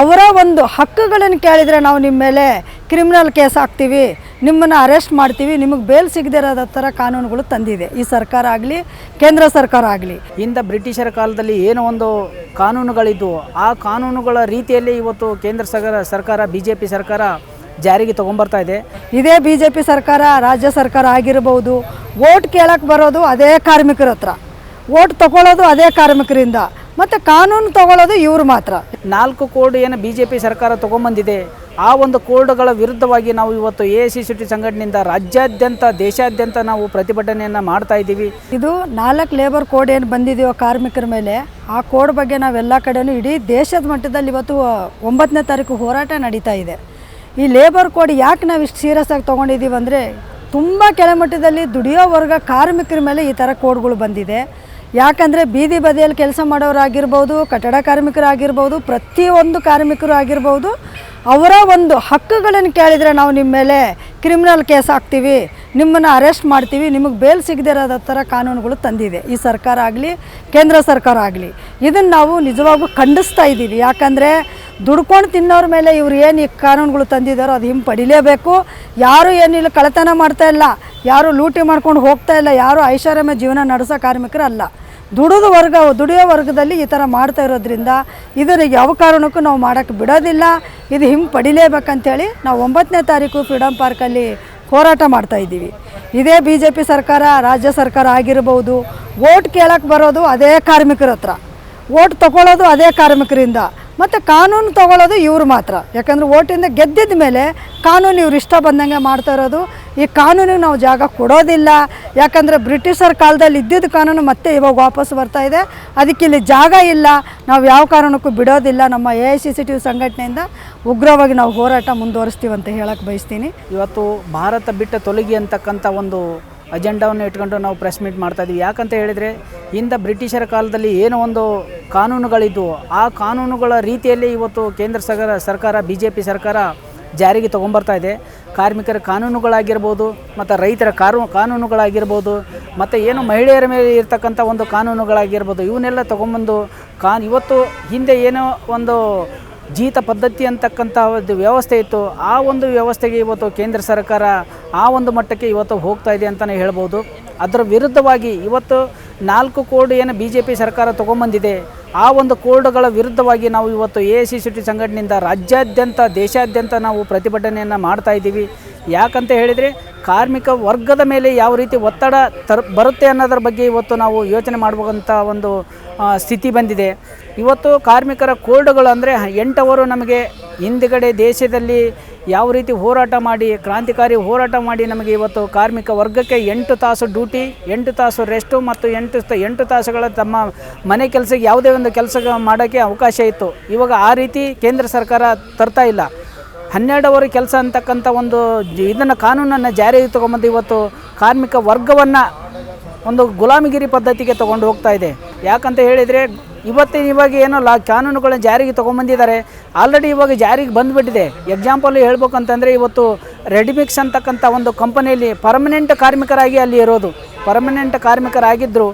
ಅವರ ಒಂದು ಹಕ್ಕುಗಳನ್ನು ಕೇಳಿದರೆ ನಾವು ನಿಮ್ಮ ಮೇಲೆ ಕ್ರಿಮಿನಲ್ ಕೇಸ್ ಹಾಕ್ತೀವಿ ನಿಮ್ಮನ್ನು ಅರೆಸ್ಟ್ ಮಾಡ್ತೀವಿ ನಿಮಗೆ ಬೇಲ್ ಸಿಗದೇ ಇರೋದ ಥರ ಕಾನೂನುಗಳು ತಂದಿದೆ. ಈ ಸರ್ಕಾರ ಆಗಲಿ ಕೇಂದ್ರ ಸರ್ಕಾರ ಆಗಲಿ. ಹಿಂದೆ ಬ್ರಿಟಿಷರ ಕಾಲದಲ್ಲಿ ಏನೋ ಒಂದು ಕಾನೂನುಗಳಿದ್ದು ಆ ಕಾನೂನುಗಳ ರೀತಿಯಲ್ಲಿ ಇವತ್ತು ಕೇಂದ್ರ ಸರ್ಕಾರ ಸರ್ಕಾರ ಬಿ ಜೆ ಪಿ ಸರ್ಕಾರ ಜಾರಿಗೆ ತೊಗೊಂಬರ್ತಾ ಇದೆ. ಇದೇ ಬಿ ಜೆ ಪಿ ಸರ್ಕಾರ ರಾಜ್ಯ ಸರ್ಕಾರ ಆಗಿರ್ಬೋದು. ಓಟ್ ಕೇಳಕ್ಕೆ ಬರೋದು ಅದೇ ಕಾರ್ಮಿಕರ ಹತ್ರ. ಓಟ್ ತಗೊಳ್ಳೋದು ಅದೇ ಕಾರ್ಮಿಕರಿಂದ. ಮತ್ತು ಕಾನೂನು ತಗೊಳ್ಳೋದು ಇವರು ಮಾತ್ರ. ನಾಲ್ಕು ಕೋಡ್ ಏನು ಬಿ ಜೆ ಪಿ ಸರ್ಕಾರ ತಗೊಂಬಂದಿದೆ. ಆ ಒಂದು ಕೋಡ್ಗಳ ವಿರುದ್ಧವಾಗಿ ನಾವು ಇವತ್ತು ಎ ಸಿ ಸಿ ಟಿ ಸಂಘಟನೆಯಿಂದ ರಾಜ್ಯಾದ್ಯಂತ ದೇಶಾದ್ಯಂತ ನಾವು ಪ್ರತಿಭಟನೆಯನ್ನು ಮಾಡ್ತಾ ಇದ್ದೀವಿ. ಇದು ನಾಲ್ಕು ಲೇಬರ್ ಕೋಡ್ ಏನು ಬಂದಿದೆಯೋ ಕಾರ್ಮಿಕರ ಮೇಲೆ ಆ ಕೋಡ್ ಬಗ್ಗೆ ನಾವೆಲ್ಲ ಕಡೆನೂ ಇಡೀ ದೇಶದ ಮಟ್ಟದಲ್ಲಿ ಇವತ್ತು ಒಂಬತ್ತನೇ ತಾರೀಕು ಹೋರಾಟ ನಡೀತಾ ಇದೆ. ಈ ಲೇಬರ್ ಕೋಡ್ ಯಾಕೆ ನಾವು ಇಷ್ಟು ಸೀರಿಯಸ್ ಆಗಿ ತೊಗೊಂಡಿದ್ದೀವಿ ಅಂದರೆ ತುಂಬ ಕೆಳಮಟ್ಟದಲ್ಲಿ ದುಡಿಯೋ ವರ್ಗ ಕಾರ್ಮಿಕರ ಮೇಲೆ ಈ ಥರ ಕೋಡ್ಗಳು ಬಂದಿದೆ. ಯಾಕಂದರೆ ಬೀದಿ ಬದಿಯಲ್ಲಿ ಕೆಲಸ ಮಾಡೋರಾಗಿರ್ಬೋದು, ಕಟ್ಟಡ ಕಾರ್ಮಿಕರಾಗಿರ್ಬೋದು, ಪ್ರತಿಯೊಂದು ಕಾರ್ಮಿಕರು ಆಗಿರ್ಬೋದು, ಅವರ ಒಂದು ಹಕ್ಕುಗಳನ್ನು ಕೇಳಿದರೆ ನಾವು ನಿಮ್ಮ ಮೇಲೆ ಕ್ರಿಮಿನಲ್ ಕೇಸ್ ಹಾಕ್ತೀವಿ, ನಿಮ್ಮನ್ನು ಅರೆಸ್ಟ್ ಮಾಡ್ತೀವಿ, ನಿಮಗೆ ಬೇಲ್ ಸಿಗದೇ ಇರೋದ ಥರ ಕಾನೂನುಗಳು ತಂದಿದೆ. ಈ ಸರ್ಕಾರ ಆಗಲಿ, ಕೇಂದ್ರ ಸರ್ಕಾರ ಆಗಲಿ. ಇದನ್ನು ನಾವು ನಿಜವಾಗೂ ಖಂಡಿಸ್ತಾ ಇದ್ದೀವಿ. ಯಾಕಂದರೆ ದುಡ್ಕೊಂಡು ತಿನ್ನೋರ ಮೇಲೆ ಇವ್ರು ಏನು ಈ ಕಾನೂನುಗಳು ತಂದಿದ್ದಾರೋ ಅದು ಹಿಂಪಡಿಲೇಬೇಕು ಯಾರು ಏನಿಲ್ಲ ಕಳತನ ಮಾಡ್ತಾ ಇಲ್ಲ, ಯಾರು ಲೂಟಿ ಮಾಡ್ಕೊಂಡು ಹೋಗ್ತಾ ಇಲ್ಲ, ಯಾರು ಐಷಾರಾಮ್ಯ ಜೀವನ ನಡೆಸೋ ಕಾರ್ಮಿಕರಲ್ಲ. ದುಡಿದು ವರ್ಗ, ದುಡಿಯೋ ವರ್ಗದಲ್ಲಿ ಈ ಥರ ಮಾಡ್ತಾ ಇರೋದ್ರಿಂದ ಇದನ್ನು ಯಾವ ಕಾರಣಕ್ಕೂ ನಾವು ಮಾಡೋಕ್ಕೆ ಬಿಡೋದಿಲ್ಲ. ಇದು ಹಿಂಗೆ ಪಡಿಲೇಬೇಕಂತೇಳಿ ನಾವು ಒಂಬತ್ತನೇ ತಾರೀಕು ಫ್ರೀಡಮ್ ಪಾರ್ಕಲ್ಲಿ ಹೋರಾಟ ಮಾಡ್ತಾ ಇದ್ದೀವಿ. ಇದೇ ಬಿ ಜೆ ಪಿ ಸರ್ಕಾರ, ರಾಜ್ಯ ಸರ್ಕಾರ ಆಗಿರ್ಬೋದು ಓಟ್ ಕೇಳಕ್ಕೆ ಬರೋದು ಅದೇ ಕಾರ್ಮಿಕರ ಹತ್ರ. ಓಟ್ ತಗೊಳ್ಳೋದು ಅದೇ ಕಾರ್ಮಿಕರಿಂದ. ಮತ್ತು ಕಾನೂನು ತಗೊಳ್ಳೋದು ಇವರು ಮಾತ್ರ. ಯಾಕಂದರೆ ಓಟಿಂದ ಗೆದ್ದಿದ ಮೇಲೆ ಕಾನೂನು ಇವ್ರು ಇಷ್ಟ ಬಂದಂಗೆ ಮಾಡ್ತಾ ಇರೋದು. ಈ ಕಾನೂನಿಗೆ ನಾವು ಜಾಗ ಕೊಡೋದಿಲ್ಲ. ಯಾಕಂದರೆ ಬ್ರಿಟಿಷರ ಕಾಲದಲ್ಲಿ ಇದ್ದಿದ್ದ ಕಾನೂನು ಮತ್ತೆ ಇವಾಗ ವಾಪಸ್ ಬರ್ತಾ ಇದೆ. ಅದಕ್ಕೆ ಇಲ್ಲಿ ಜಾಗ ಇಲ್ಲ. ನಾವು ಯಾವ ಕಾರಣಕ್ಕೂ ಬಿಡೋದಿಲ್ಲ. ನಮ್ಮ A I C C T ಸಂಘಟನೆಯಿಂದ ಉಗ್ರವಾಗಿ ನಾವು ಹೋರಾಟ ಮುಂದುವರಿಸ್ತೀವಿ ಅಂತ ಹೇಳಕ್ಕೆ ಬಯಸ್ತೀನಿ. ಇವತ್ತು ಭಾರತ ಬಿಟ್ಟ ತೊಲಗಿ ಅಂತಕ್ಕಂಥ ಒಂದು ಅಜೆಂಡಾವನ್ನು ಇಟ್ಕೊಂಡು ನಾವು ಪ್ರೆಸ್ ಮೀಟ್ ಮಾಡ್ತಾ ಇದ್ದೀವಿ ಯಾಕಂತ ಹೇಳಿದರೆ ಹಿಂದೆ ಬ್ರಿಟಿಷರ ಕಾಲದಲ್ಲಿ ಏನೋ ಒಂದು ಕಾನೂನುಗಳಿದ್ವು. ಆ ಕಾನೂನುಗಳ ರೀತಿಯಲ್ಲಿ ಇವತ್ತು ಕೇಂದ್ರ ಸರ್ಕಾರ ಸರ್ಕಾರ ಬಿ ಜೆ ಪಿ ಸರ್ಕಾರ ಜಾರಿಗೆ ತೊಗೊಂಬರ್ತಾ ಇದೆ. ಕಾರ್ಮಿಕರ ಕಾನೂನುಗಳಾಗಿರ್ಬೋದು, ಮತ್ತು ರೈತರ ಕಾರು, ಕಾನೂನುಗಳಾಗಿರ್ಬೋದು, ಮತ್ತು ಏನು ಮಹಿಳೆಯರ ಮೇಲೆ ಇರ್ತಕ್ಕಂಥ ಒಂದು ಕಾನೂನುಗಳಾಗಿರ್ಬೋದು, ಇವನ್ನೆಲ್ಲ ತೊಗೊಂಬಂದು ಕಾನ್, ಇವತ್ತು ಹಿಂದೆ ಏನೋ ಒಂದು ಜೀತ ಪದ್ಧತಿ ಅಂತಕ್ಕಂಥ ಒಂದು ವ್ಯವಸ್ಥೆ ಇತ್ತು. ಆ ಒಂದು ವ್ಯವಸ್ಥೆಗೆ ಇವತ್ತು ಕೇಂದ್ರ ಸರ್ಕಾರ ಆ ಒಂದು ಮಟ್ಟಕ್ಕೆ ಇವತ್ತು ಹೋಗ್ತಾ ಇದೆ ಅಂತಲೇ ಹೇಳ್ಬೋದು. ಅದರ ವಿರುದ್ಧವಾಗಿ ಇವತ್ತು ನಾಲ್ಕು ಕೋಡ್ ಏನು ಬಿ ಜೆ ಪಿ ಸರ್ಕಾರ ತೊಗೊಂಬಂದಿದೆ, ಆ ಒಂದು ಕೋರ್ಡ್ಗಳ ವಿರುದ್ಧವಾಗಿ ನಾವು ಇವತ್ತು ಎ ಸಿ ಸಿ ಟಿ ಸಂಘಟನೆಯಿಂದ ರಾಜ್ಯಾದ್ಯಂತ, ದೇಶಾದ್ಯಂತ ನಾವು ಪ್ರತಿಭಟನೆಯನ್ನು ಮಾಡ್ತಾ ಇದ್ದೀವಿ. ಯಾಕಂತ ಹೇಳಿದರೆ, ಕಾರ್ಮಿಕ ವರ್ಗದ ಮೇಲೆ ಯಾವ ರೀತಿ ಒತ್ತಡ ತರ್, ಬರುತ್ತೆ ಅನ್ನೋದ್ರ ಬಗ್ಗೆ ಇವತ್ತು ನಾವು ಯೋಚನೆ ಮಾಡುವಂಥ ಒಂದು ಸ್ಥಿತಿ ಬಂದಿದೆ. ಇವತ್ತು ಕಾರ್ಮಿಕರ ಕೋರ್ಡ್ಗಳು ಅಂದರೆ ಎಂಟವರು ನಮಗೆ ಹಿಂದುಗಡೆ ದೇಶದಲ್ಲಿ ಯಾವ ರೀತಿ ಹೋರಾಟ ಮಾಡಿ, ಕ್ರಾಂತಿಕಾರಿ ಹೋರಾಟ ಮಾಡಿ ನಮಗೆ ಇವತ್ತು ಕಾರ್ಮಿಕ ವರ್ಗಕ್ಕೆ ಎಂಟು ತಾಸು ಡ್ಯೂಟಿ, ಎಂಟು ತಾಸು ರೆಸ್ಟು ಮತ್ತು ಎಂಟು ಎಂಟು ತಾಸುಗಳ ತಮ್ಮ ಮನೆ ಕೆಲಸಕ್ಕೆ ಯಾವುದೇ ಒಂದು ಕೆಲಸ ಮಾಡೋಕ್ಕೆ ಅವಕಾಶ ಇತ್ತು. ಇವಾಗ ಆ ರೀತಿ ಕೇಂದ್ರ ಸರ್ಕಾರ ತರ್ತಾ ಇಲ್ಲ. ಹನ್ನೆರಡು ಕೆಲಸ ಅಂತಕ್ಕಂಥ ಒಂದು ಇದನ್ನು ಕಾನೂನನ್ನು ಜಾರಿಗೆ ತೊಗೊಂಬಂದು ಇವತ್ತು ಕಾರ್ಮಿಕ ವರ್ಗವನ್ನು ಒಂದು ಗುಲಾಮಗಿರಿ ಪದ್ಧತಿಗೆ ತೊಗೊಂಡು ಹೋಗ್ತಾ ಇದೆ. ಯಾಕಂತ ಹೇಳಿದರೆ ಇವತ್ತಿನ ಇವಾಗ ಏನೋ ಲಾ ಕಾನೂನುಗಳನ್ನ ಜಾರಿಗೆ ತೊಗೊಂಬಂದಿದ್ದಾರೆ ಆಲ್ರೆಡಿ ಇವಾಗ ಜಾರಿಗೆ ಬಂದುಬಿಟ್ಟಿದೆ. ಎಕ್ಸಾಂಪಲ್ ಹೇಳ್ಬೇಕಂತಂದರೆ ಇವತ್ತು ರೆಡಿಮಿಕ್ಸ್ ಅಂತಕ್ಕಂಥ ಒಂದು ಕಂಪನಿಯಲ್ಲಿ ಪರ್ಮನೆಂಟ್ ಕಾರ್ಮಿಕರಾಗಿ ಅಲ್ಲಿ ಇರೋದು. ಪರ್ಮನೆಂಟ್ ಕಾರ್ಮಿಕರಾಗಿದ್ದರು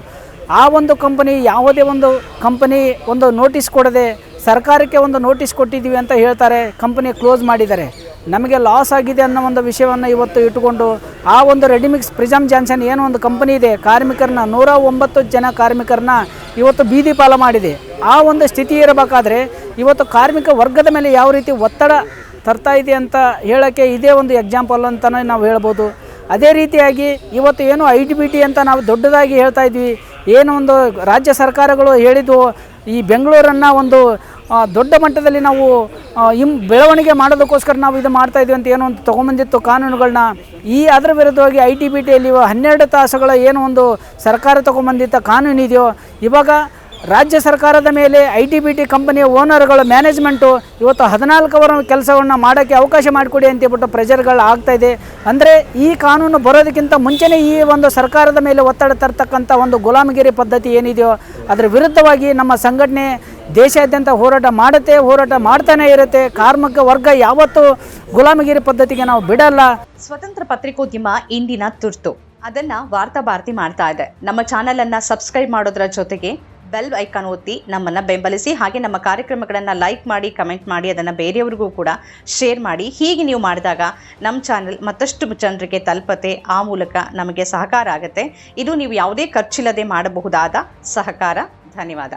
ಆ ಒಂದು ಕಂಪನಿ ಯಾವುದೇ ಒಂದು ಕಂಪನಿ ಒಂದು ನೋಟಿಸ್ ಕೊಡದೆ ಸರ್ಕಾರಕ್ಕೆ ಒಂದು ನೋಟಿಸ್ ಕೊಟ್ಟಿದ್ದೀವಿ ಅಂತ ಹೇಳ್ತಾರೆ ಕಂಪನಿ ಕ್ಲೋಸ್ ಮಾಡಿದ್ದಾರೆ. ನಮಗೆ ಲಾಸ್ ಆಗಿದೆ ಅನ್ನೋ ಒಂದು ವಿಷಯವನ್ನು ಇವತ್ತು ಇಟ್ಟುಕೊಂಡು ಆ ಒಂದು ರೆಡಿಮಿಕ್ಸ್ ಪ್ರಿಸಮ್ ಜಾನ್ಸನ್ ಏನೋ ಒಂದು ಕಂಪನಿ ಇದೆ. ಕಾರ್ಮಿಕರನ್ನ ನೂರ ಒಂಬತ್ತು ಜನ ಕಾರ್ಮಿಕರನ್ನ ಇವತ್ತು ಬೀದಿ ಪಾಲ ಮಾಡಿದೆ. ಆ ಒಂದು ಸ್ಥಿತಿ ಇರಬೇಕಾದ್ರೆ ಇವತ್ತು ಕಾರ್ಮಿಕ ವರ್ಗದ ಮೇಲೆ ಯಾವ ರೀತಿ ಒತ್ತಡ ತರ್ತಾ ಇದೆ ಅಂತ ಹೇಳೋಕ್ಕೆ ಇದೇ ಒಂದು ಎಕ್ಸಾಂಪಲ್ ಅಂತಲೇ ನಾವು ಹೇಳ್ಬೋದು. ಅದೇ ರೀತಿಯಾಗಿ ಇವತ್ತು ಏನು ಐ ಟಿ ಬಿ ಟಿ ಅಂತ ನಾವು ದೊಡ್ಡದಾಗಿ ಹೇಳ್ತಾ ಇದ್ವಿ. ಏನು ಒಂದು ರಾಜ್ಯ ಸರ್ಕಾರಗಳು ಹೇಳಿದ್ವು ಈ ಬೆಂಗಳೂರನ್ನು ಒಂದು ದೊಡ್ಡ ಮಟ್ಟದಲ್ಲಿ ನಾವು ಇಂ ಬೆಳವಣಿಗೆ ಮಾಡೋದಕ್ಕೋಸ್ಕರ ನಾವು ಇದು ಮಾಡ್ತಾ ಇದ್ದೀವಿ ಅಂತ ಏನೋ ಒಂದು ತೊಗೊಂಬಂದಿತ್ತು ಕಾನೂನುಗಳನ್ನ ಈ ಅದರ ವಿರುದ್ಧವಾಗಿ ಐ ಟಿ ಬಿ ಟಿಯಲ್ಲಿ ಹನ್ನೆರಡು ತಾಸುಗಳ ಏನು ಒಂದು ಸರ್ಕಾರ ತೊಗೊಂಬಂದಿದ್ದ ಕಾನೂನು ಇದೆಯೋ, ಇವಾಗ ರಾಜ್ಯ ಸರ್ಕಾರದ ಮೇಲೆ ಐ ಟಿ ಬಿ ಟಿ ಕಂಪನಿಯ ಓನರ್ಗಳ ಮ್ಯಾನೇಜ್ಮೆಂಟು ಇವತ್ತು ಹದಿನಾಲ್ಕು ಅವರ ಕೆಲಸವನ್ನು ಮಾಡೋಕ್ಕೆ ಅವಕಾಶ ಮಾಡಿಕೊಡಿ ಅಂತೇಳ್ಬಿಟ್ಟು ಆಗ್ತಾ ಇದೆ. ಅಂದರೆ ಈ ಕಾನೂನು ಬರೋದಕ್ಕಿಂತ ಮುಂಚೆನೇ ಈ ಒಂದು ಸರ್ಕಾರದ ಮೇಲೆ ಒತ್ತಡ ತರ್ತಕ್ಕಂಥ ಒಂದು ಗುಲಾಮಗಿರಿ ಪದ್ಧತಿ ಏನಿದೆಯೋ, ಅದರ ವಿರುದ್ಧವಾಗಿ ನಮ್ಮ ಸಂಘಟನೆ ದೇಶಾದ್ಯಂತ ಹೋರಾಟ ಮಾಡುತ್ತೆ, ಹೋರಾಟ ಮಾಡ್ತಾನೆ ಇರುತ್ತೆ. ಕಾರ್ಮಿಕ ವರ್ಗ ಯಾವತ್ತೂ ಗುಲಾಮಗಿರಿ ಪದ್ಧತಿಗೆ ನಾವು ಬಿಡಲ್ಲ. ಸ್ವತಂತ್ರ ಪತ್ರಿಕೋದ್ಯಮ ಇಂದಿನ ತುರ್ತು. ಅದನ್ನ ವಾರ್ತಾ ಭಾರತಿ ಮಾಡ್ತಾ ಇದೆ. ನಮ್ಮ ಚಾನೆಲ್ ಅನ್ನ ಸಬ್ಸ್ಕ್ರೈಬ್ ಮಾಡೋದ್ರ ಜೊತೆಗೆ ಬೆಲ್ ಐಕಾನ್ ಒತ್ತಿ ನಮ್ಮನ್ನು ಬೆಂಬಲಿಸಿ, ಹಾಗೆ ನಮ್ಮ ಕಾರ್ಯಕ್ರಮಗಳನ್ನು ಲೈಕ್ ಮಾಡಿ ಕಮೆಂಟ್ ಮಾಡಿ, ಅದನ್ನು ಬೇರೆಯವ್ರಿಗೂ ಕೂಡ ಶೇರ್ ಮಾಡಿ. ಹೀಗೆ ನೀವು ಮಾಡಿದಾಗ ನಮ್ಮ ಚಾನೆಲ್ ಮತ್ತಷ್ಟು ಜನರಿಗೆ ತಲುಪತೆ ಆ ಮೂಲಕ ನಮಗೆ ಸಹಕಾರ ಆಗುತ್ತೆ. ಇದು ನೀವು ಯಾವುದೇ ಖರ್ಚಿಲ್ಲದೆ ಮಾಡಬಹುದಾದ ಸಹಕಾರ. ಧನ್ಯವಾದ.